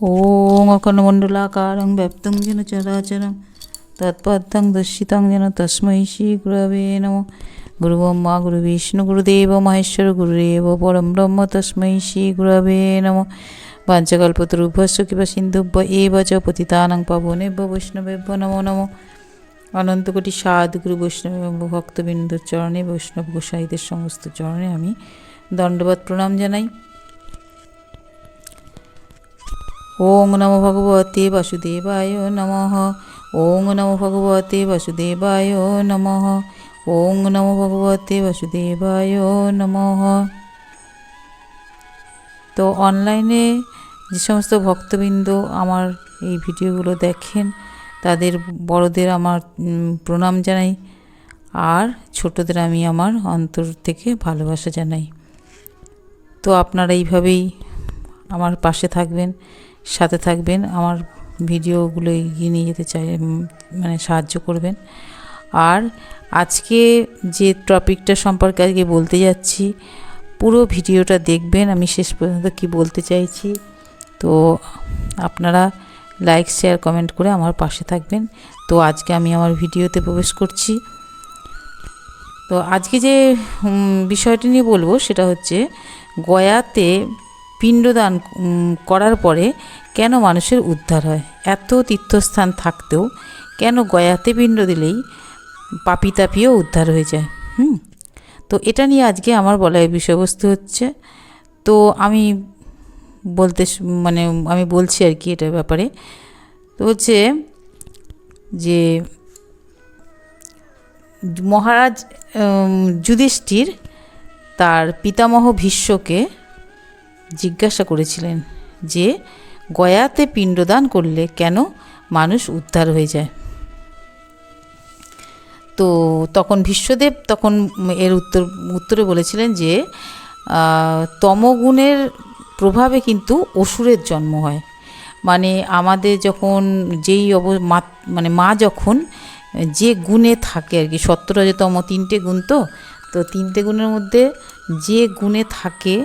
ওং অখণ্ডমণ্ডলাকারং ব্যাপ্তং যেন চরাচরং তৎপদ্ধং দর্শিতং যেন তস্মৈ শ্রী গুরবে নম গুরু ব্রহ্মা গুরু বিষ্ণু গুরুদেব মহেশ্বর গুরুদেব পরম ব্রহ্ম তস্মৈ শ্রী গুরবে নম পাঞ্চকল্পতরুভ্যস্য কিংবা সিন্ধুভ্য এব চ পতিতানং পাবনেভ্য বৈষ্ণবেভ্য নমো নম অনন্তকোটি সাধগুরু বৈষ্ণব ভক্তবিন্দুর চরণে বৈষ্ণব গোসাইদের সমস্ত চরণে আমি দণ্ডবাদ প্রণাম জানাই ওং নমো ভগবতে বাসুদেবায় নমঃ। ওং নমো ভগবতে বাসুদেবায় নমঃ। ওং নমো ভগবতে বাসুদেবায় নমঃ। তো অনলাইনে যে সমস্ত ভক্তবৃন্দ আমার এই ভিডিওগুলো দেখেন, তাদের বড়দের আমার প্রণাম জানাই। আর ছোটদের আমি আমার অন্তর থেকে ভালোবাসা জানাই। তো আপনারা এইভাবেই আমার পাশে থাকবেন। সাথে থাকবেন, আমার ভিডিওগুলো এগিয়ে নিয়ে যেতে চাই মানে সাহায্য করবেন। আর আজকে যে টপিকটা সম্পর্কে আজকে বলতে যাচ্ছি, পুরো ভিডিওটা দেখবেন, আমি শেষ পর্যন্ত কি বলতে চাইছি। তো আপনারা লাইক, শেয়ার, কমেন্ট করে আমার পাশে থাকবেন। তো আজকে আমি আমার ভিডিওতে প্রবেশ করছি। তো আজকে যে বিষয়টি নিয়ে বলব, সেটা হচ্ছে গয়াতে পিণ্ডদান করার পরে কেন মানুষের উদ্ধার হয়? এত তীর্থস্থান থাকতেও কেন গয়াতে পিণ্ড দিলেই পাপি তাপিও উদ্ধার হয়ে যায়? হুম? তো এটা নিয়ে আজকে আমার বলার বিষয়বস্তু হচ্ছে, তো আমি বলতে মানে আমি বলছি আর কি এটার ব্যাপারে। তো হচ্ছে যে মহারাজ যুধিষ্ঠির তার পিতামহ ভীষ্মকে জিজ্ঞাসা করেছিলেন যে, গয়াতে পিণ্ডদান করলে কেন মানুষ উদ্ধার হয়ে যায়? তো তখন বিশ্বদেব তখন এর উত্তর, উত্তরে বলেছিলেন যে তমগুণের প্রভাবে কিন্তু অসুরের জন্ম হয়। মানে আমাদের যখন যেই অব, মা মানে মা যখন যে গুণে থাকে আর কি, সত্তরজতম তিনটে গুণ তো তো তিনটে গুণের মধ্যে যে গুণে থাকে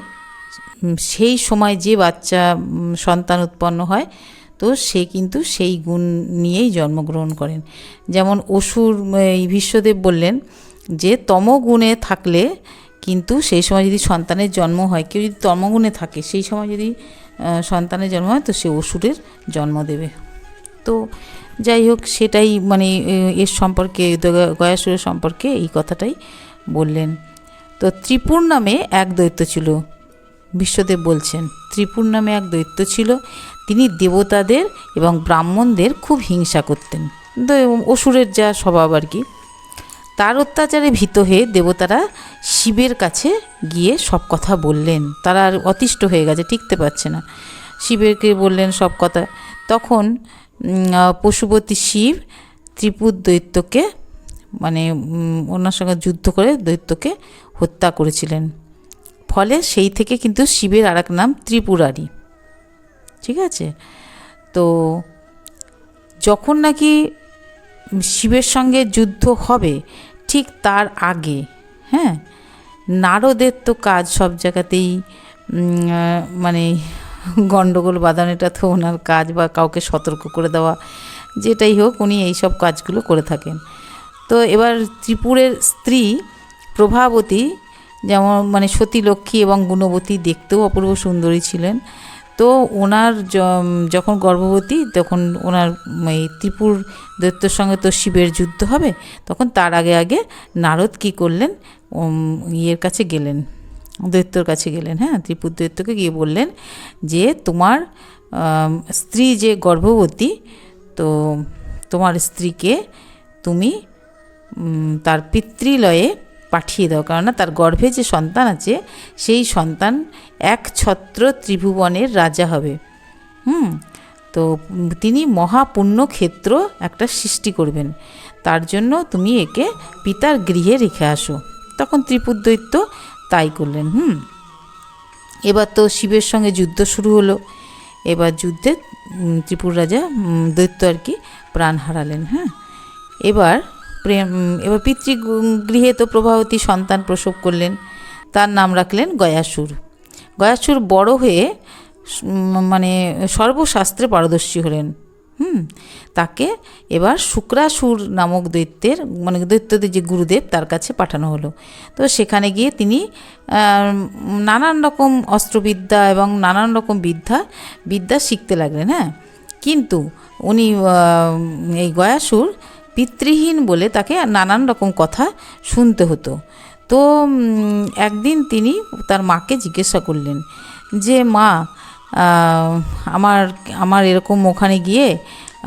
সেই সময় যে বাচ্চা সন্তান উৎপন্ন হয়, তো সে কিন্তু সেই গুণ নিয়েই জন্মগ্রহণ করেন। যেমন অসুর এই বিশ্বদেব বললেন যে, তমগুণে থাকলে কিন্তু সেই সময় যদি সন্তানের জন্ম হয়, কেউ যদি তমগুণে থাকে, সেই সময় যদি সন্তানের জন্ম হয়, তো সে অসুরের জন্ম দেবে। তো যাই হোক, সেটাই মানে এর সম্পর্কে, গয়াসুরের সম্পর্কে এই কথাটাই বললেন। তো ত্রিপুর নামে এক দৈত্য ছিল। বিশ্বদেব বলছেন, ত্রিপুর নামে এক দৈত্য ছিল। তিনি দেবতাদের এবং ব্রাহ্মণদের খুব হিংসা করতেন। অসুরের যা স্বভাব আর কি। তার অত্যাচারে ভীত হয়ে দেবতারা শিবের কাছে গিয়ে সব কথা বললেন। তারা আর অতিষ্ঠ হয়ে গেছে, টিকতে পারছে না। শিবেরকে বললেন সব কথা। তখন পশুপতি শিব ত্রিপুর দৈত্যকে মানে ওনার সঙ্গে যুদ্ধ করে দৈত্যকে হত্যা করেছিলেন। ফলে সেই থেকে কিন্তু শিবের আর নাম ত্রিপুরারি ঠিক আছে? তো যখন নাকি শিবের সঙ্গে যুদ্ধ হবে, ঠিক তার আগে হ্যাঁ? নারদের তো কাজ সব জায়গাতেই মানে গণ্ডগোল বাঁধানো এটা তো ওনার কাজ বা কাউকে সতর্ক করে দেওয়া, যেটাই হোক উনি এইসব কাজগুলো করে থাকেন। তো এবার ত্রিপুরের স্ত্রী প্রভাবতী যেমন মানে সতী লক্ষ্মী এবং গুণবতী দেখতেও অপূর্ব সুন্দরী ছিলেন। তো ওনার যখন গর্ভবতী, তখন ওনার এই ত্রিপুর দৈত্যর সঙ্গে তো শিবের যুদ্ধ হবে, তখন তার আগে আগে নারদ কী করলেন? ইয়ের কাছে গেলেন, দৈত্যর কাছে গেলেন হ্যাঁ? ত্রিপুর দৈত্যকে গিয়ে বললেন যে, তোমার স্ত্রী যে গর্ভবতী, তো তোমার স্ত্রীকে তুমি তার পিতৃলয়ে পাঠিয়ে দাও। কেননা তার গর্ভে যে সন্তান আছে, সেই সন্তান এক ছত্র ত্রিভুবনের রাজা হবে। হুম? তো তিনি মহাপুণ্য ক্ষেত্র একটা সৃষ্টি করবেন। তার জন্য তুমি একে পিতার গৃহে রেখে আসো। তখন ত্রিপুর দৈত্য তাই করলেন। হুম? এবার তো শিবের সঙ্গে যুদ্ধ শুরু হলো। এবার যুদ্ধে ত্রিপুর রাজা দৈত্য আর কি প্রাণ হারালেন। হ্যাঁ? এবার প্রেম এবার পিতৃগৃহে তো প্রভাবতী সন্তান প্রসব করলেন, তার নাম রাখলেন গয়াসুর। গয়াসুর বড় হয়ে মানে সর্বশাস্ত্রে পারদর্শী হলেন। হুম, তাকে এবার শুক্রাসুর নামক দৈত্যের মানে দৈত্যদের যে গুরুদেব তার কাছে পাঠানো হলো। তো সেখানে গিয়ে তিনি নানান রকম অস্ত্রবিদ্যা এবং নানান রকম বিদ্যা বিদ্যা শিখতে লাগলেন হ্যাঁ? কিন্তু উনি এই গয়াসুর পিতৃহীন বলে তাকে নানান রকম কথা শুনতে হতো। তো একদিন তিনি তার মাকে জিজ্ঞাসা করলেন যে, মা আমার আমার এরকম ওখানে গিয়ে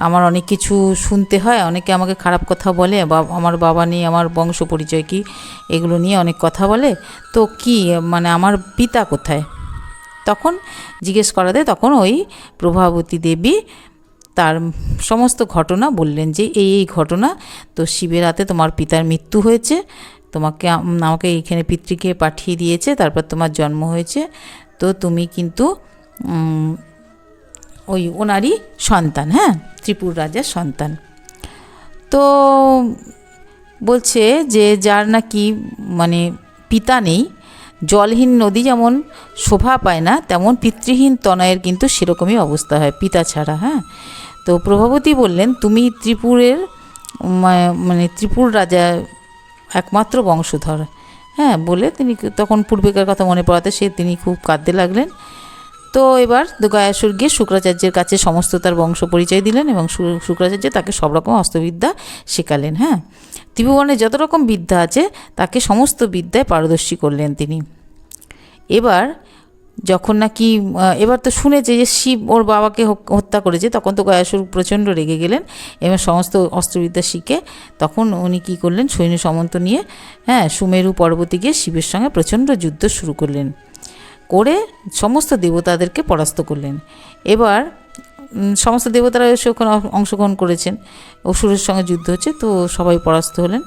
আমার অনেক কিছু শুনতে হয়, অনেকে আমাকে খারাপ কথা বলে, বা, আমার বাবা নিয়ে আমার বংশ পরিচয় কি, এগুলো নিয়ে অনেক কথা বলে, তো কি মানে আমার পিতা কোথায়? তখন জিজ্ঞেস করাতে তখন ওই প্রভাবতী দেবী তার সমস্ত ঘটনা বললেন যে এই এই ঘটনা, তো শিবের হাতে তোমার পিতার মৃত্যু হয়েছে, তোমাকে আমাকে এইখানে পিতৃকে পাঠিয়ে দিয়েছে, তারপর তোমার জন্ম হয়েছে, তো তুমি কিন্তু ওই ওনারই সন্তান হ্যাঁ ত্রিপুর রাজার সন্তান। তো বলছে যে যার নাকি মানে পিতা নেই জলহীন নদী যেমন শোভা পায় না, তেমন পিতৃহীন তনয়ের কিন্তু সেরকমই অবস্থা হয় পিতা ছাড়া হ্যাঁ? তো প্রভাবতী বললেন, তুমি ত্রিপুরের মানে ত্রিপুর রাজা একমাত্র বংশধর। হ্যাঁ বলে তিনি তখন পূর্বেকার কথা মনে পড়াতে সে তিনি খুব কাঁদতে লাগলেন। তো এবার গয়াসুর গিয়ে শুক্রাচার্যের কাছে সমস্ত তার বংশ পরিচয় দিলেন এবং শুক্রাচার্য তাকে সব রকম অস্ত্রবিদ্যা শেখালেন হ্যাঁ? ত্রিভুবনে যত রকম বিদ্যা আছে, তাকে সমস্ত বিদ্যায় পারদর্শী করলেন তিনি। এবার যখন নাকি এবার তো শুনেছে যে শিব ওর বাবাকে হত্যা করেছে, তখন তো গয়াসুর প্রচণ্ড রেগে গেলেন এবং সমস্ত অস্ত্রবিদ্যা শিখে তখন উনি কী করলেন, সৈন্য সামন্ত নিয়ে হ্যাঁ সুমেরু পর্বতে গিয়ে শিবের সঙ্গে প্রচণ্ড যুদ্ধ শুরু করলেন। করে সমস্ত দেবতাদেরকে পরাস্ত করলেন। এবার সমস্ত দেবতারা এসে ওখানে অংশগ্রহণ করেছেন। অসুরের সঙ্গে যুদ্ধ হচ্ছে, তো সবাই পরাস্ত হলেন।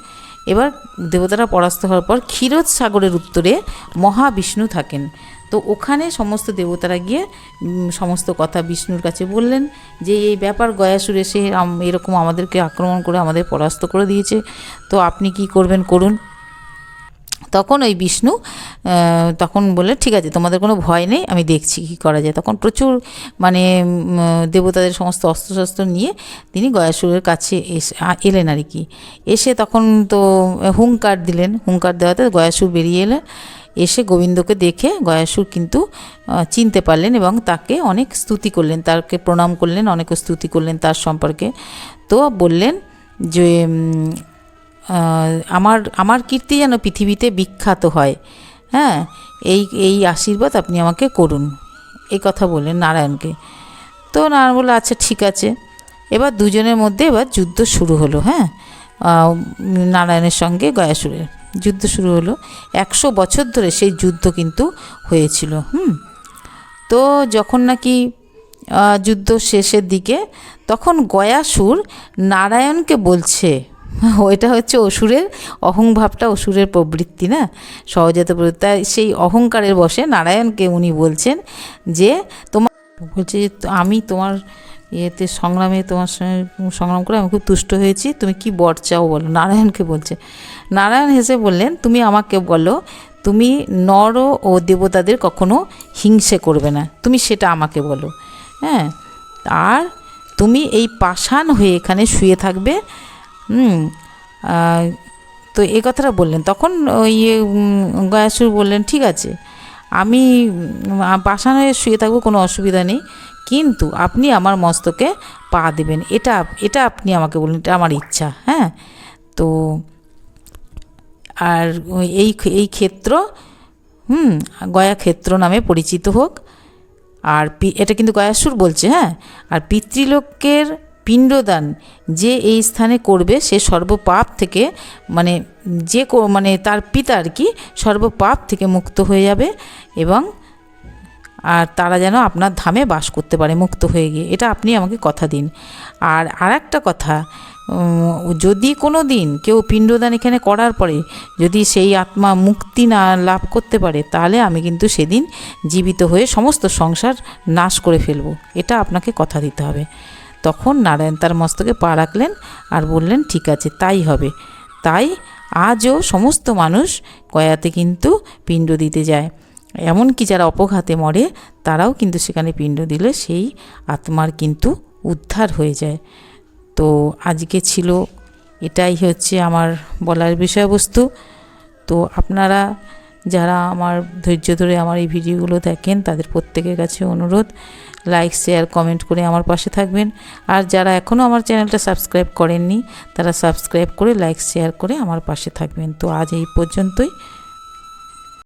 এবার দেবতারা পরাস্ত হওয়ার পর ক্ষীরোদ সাগরের উত্তরে মহাবিষ্ণু থাকেন। তো ওখানে সমস্ত দেবতারা গিয়ে সমস্ত কথা বিষ্ণুর কাছে বললেন যে, এই ব্যাপার গয়াসুর এসে এরকম আমাদেরকে আক্রমণ করে আমাদের পরাস্ত করে দিয়েছে। তো আপনি কি করবেন, করুন। তখন ওই বিষ্ণু তখন বলে ঠিক আছে, তোমাদের কোনো ভয় নেই, আমি দেখছি কী করা যায়। তখন প্রচুর মানে দেবতাদের সমস্ত অস্ত্রশস্ত্র নিয়ে তিনি গয়াসুরের কাছে এসে এলেন আর কি। এসে তখন তো হুঙ্কার দিলেন। হুঙ্কার দেওয়াতে গয়াসুর বেরিয়ে এলেন। এসে গোবিন্দকে দেখে গয়াসুর কিন্তু চিনতে পারলেন এবং তাকে অনেক স্তুতি করলেন তাকে প্রণাম করলেন, অনেক স্তুতি করলেন তার সম্পর্কে। তো বললেন যে আমার আমার কীর্তি যেন পৃথিবীতে বিখ্যাত হয়। হ্যাঁ এই এই আশীর্বাদ আপনি আমাকে করুন। এই কথা বললেন নারায়ণকে। তো নারায়ণ বলল আচ্ছা ঠিক আছে। এবার দুজনের মধ্যে এবার যুদ্ধ শুরু হলো হ্যাঁ? নারায়ণের সঙ্গে গয়াসুরের যুদ্ধ শুরু হলো। একশো বছর ধরে সেই যুদ্ধ কিন্তু হয়েছিল, হুম? তো যখন নাকি যুদ্ধ শেষের দিকে, তখন গয়াসুর নারায়ণকে বলছে ওইটা হচ্ছে অসুরের অহংভাবটা, অসুরের প্রবৃত্তি, না? সহজাত প্রবৃত্তি। তাই সেই অহংকারের বসে নারায়ণকে উনি বলছেন যে, তোমার বলছে যে আমি তোমার ইয়েতে সংগ্রামে, তোমার সঙ্গে সংগ্রাম করে আমি খুব তুষ্ট হয়েছি, তুমি কি বর চাও বলো? নারায়ণকে বলছে। নারায়ণ হেসে বললেন, তুমি আমাকে বলো, তুমি নর ও দেবতাদের কখনো হিংসে করবে না, তুমি সেটা আমাকে বলো। হ্যাঁ? আর তুমি এই পাষাণ হয়ে এখানে শুয়ে থাকবে হুম তো এই কথাটা বললেন। তখন ওই ইয়ে গয়াসুর বললেন, ঠিক আছে, আমি পাষাণ হয়ে শুয়ে থাকব, কোনো অসুবিধা নেই। কিন্তু আপনি আমার মস্তকে পা দেবেন। এটা এটা আপনি আমাকে বলুন এটা আমার ইচ্ছা হ্যাঁ? তো আর এই এই ক্ষেত্র, হুম, গয়া ক্ষেত্র নামে পরিচিত হোক। আর এটা কিন্তু গয়াসুর বলছে হ্যাঁ? আর পিতৃলোকের পিণ্ডদান যে এই স্থানে করবে, সে সর্বপাপ থেকে মানে যে মানে তার পিতা আর কি সর্বপাপ থেকে মুক্ত হয়ে যাবে এবং, আর তারা যেন আপনার ধামে বাস করতে পারে, মুক্ত হয়ে গিয়ে। এটা আপনি আমাকে কথা দিন। আর আর একটা কথা যদি কোনো দিন কেউ পিণ্ডদান এখানে করার পরে যদি সেই আত্মা মুক্তি না লাভ করতে পারে, তাহলে আমি কিন্তু সেদিন জীবিত হয়ে সমস্ত সংসার নাশ করে ফেলব। এটা আপনাকে কথা দিতে হবে। তখন নারায়ণ তার মস্তকে পা রাখলেন আর বললেন, ঠিক আছে, তাই হবে। তাই আজও সমস্ত মানুষ গয়াতে কিন্তু পিণ্ড দিতে যায়। এমনকি যারা অপঘাতে মরে, তারাও কিন্তু সেখানে পিণ্ড দিলে সেই আত্মার কিন্তু উদ্ধার হয়ে যায়। তো আজকে ছিল এটাই হচ্ছে আমার বলার বিষয়বস্তু। তো আপনারা যারা আমার ধৈর্য ধরে আমার এই ভিডিওগুলো দেখেন, তাদের প্রত্যেকের কাছে অনুরোধ লাইক শেয়ার কমেন্ট করে আমার পাশে থাকবেন। আর যারা এখনও আমার চ্যানেলটা সাবস্ক্রাইব করেননি, তারা সাবস্ক্রাইব করে লাইক শেয়ার করে আমার পাশে থাকবেন। তো আজ এই পর্যন্তই।